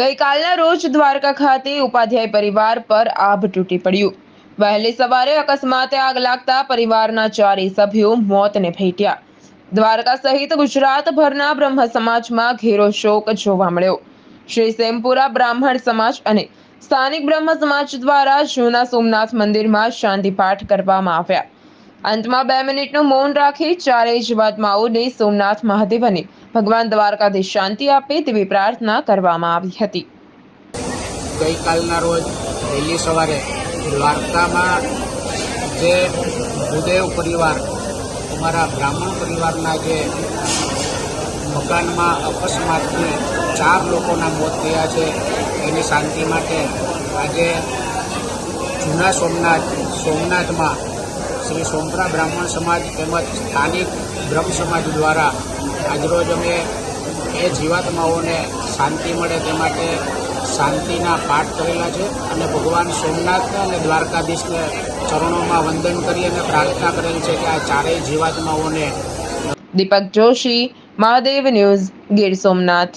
ગઈકાલના રોજ દ્વારકા ખાતે ઉપાધ્યાય પરિવાર પર આભ તૂટી પડ્યું. વહેલી સવારે અકસ્માતે આગ લાગતા પરિવારના ચારેય સભ્યો મોતને ભેટ્યા. દ્વારકા સહિત ગુજરાતભરના બ્રહ્મ સમાજમાં ઘેરો શોક જોવા મળ્યો. શ્રી સેમપુરા બ્રાહ્મણ સમાજ અને સ્થાનિક બ્રહ્મ સમાજ દ્વારા જૂના સોમનાથ મંદિરમાં શાંતિ પાઠ કરવામાં આવ્યા. અંતમાં બે મિનિટનું મૌન રાખી ચારેય જીવાત્માઓને સોમનાથ મહાદેવ અને ભગવાન દ્વારકાધીશ શાંતિ આપે તેવી પ્રાર્થના કરવામાં આવી હતી. ગઈકાલના રોજ વહેલી સવારે દ્વારકામાં જે ભૂદેવ પરિવાર, અમારા બ્રાહ્મણ પરિવારના જે મકાનમાં અકસ્માતથી ચાર લોકોના મોત થયા છે, એની શાંતિ માટે આજે જૂના સોમનાથ, સોમનાથમાં શ્રી સોમપરા બ્રાહ્મણ સમાજ તેમજ સ્થાનિક બ્રહ્મ સમાજ દ્વારા આજરોજ અમે એ જીવાત્માઓને શાંતિ મળે તે માટે શાંતિના પાઠ કરેલા છે અને ભગવાન સોમનાથને અને દ્વારકાધીશને ચરણોમાં વંદન કરી અને પ્રાર્થના કરેલ છે કે આ ચારેય જીવાત્માઓને દીપક જોશી, મહાદેવ ન્યૂઝ ગીર સોમનાથ.